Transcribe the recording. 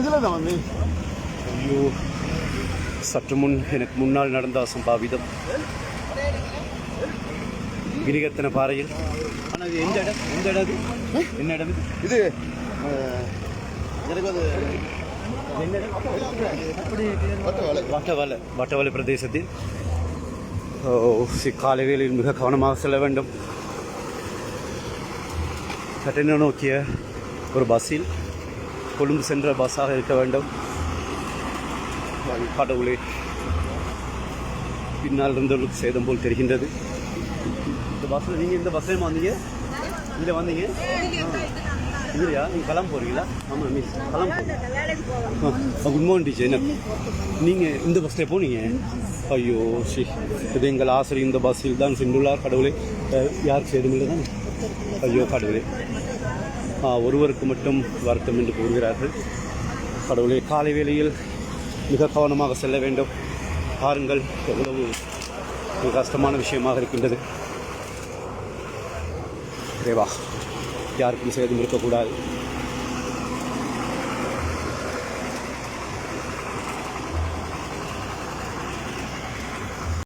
இதில் தான் வந்து. ஐயோ சற்று முன் எனக்கு முன்னால் நடந்த அசம்பாவிதம். கிரிகத்தன பாறையில். ஆனால் இது எந்த இடம்? எந்த இடம் இது என்ன இடம் இது? எனக்கு அது. வட்டவலை. வட்டவலை. பிரதேசத்தில். காலை மிக கவனமாக செல்ல வேண்டும். கட்டண நோக்கிய ஒரு பஸ்ஸில். கொழும்பு சென்ற பஸ்ஸாக இருக்க வேண்டும். கடவுளே பின்னால் இருந்தவர்களுக்கு சேதம் போல் தெரிகின்றது. இந்த பஸ்ஸில் நீங்கள் இந்த பஸ்ஸில் வந்தீங்க? இதில் வந்தீங்க? இல்லையா நீங்கள் கிளம்ப போகிறீங்களா ஆமாம் மிஸ் கிளம்ப போகிறீங்க குட் மார்னிங் டீச்சர் என்ன? நீங்கள் இந்த பஸ்ஸில் போனீங்க? ஐயோ ஷி. இது எங்கள் ஆசிரியர் இந்த பஸ்ஸில் தான் சென்றுள்ளார் கடவுளே. யாருக்கு சேதம் இல்லை தான் ஐயோ கடவுளே. ஒருவருக்கு மட்டும் வருத்தம் என்று கூறுகிறார்கள். கடவுளே காலை வேளையில் மிக கவனமாக செல்ல வேண்டும். பாருங்கள் எவ்வளவு மிக கஷ்டமான விஷயமாக இருக்கின்றது. தேவா யாருக்கும் சேதம் இருக்கக்கூடாது.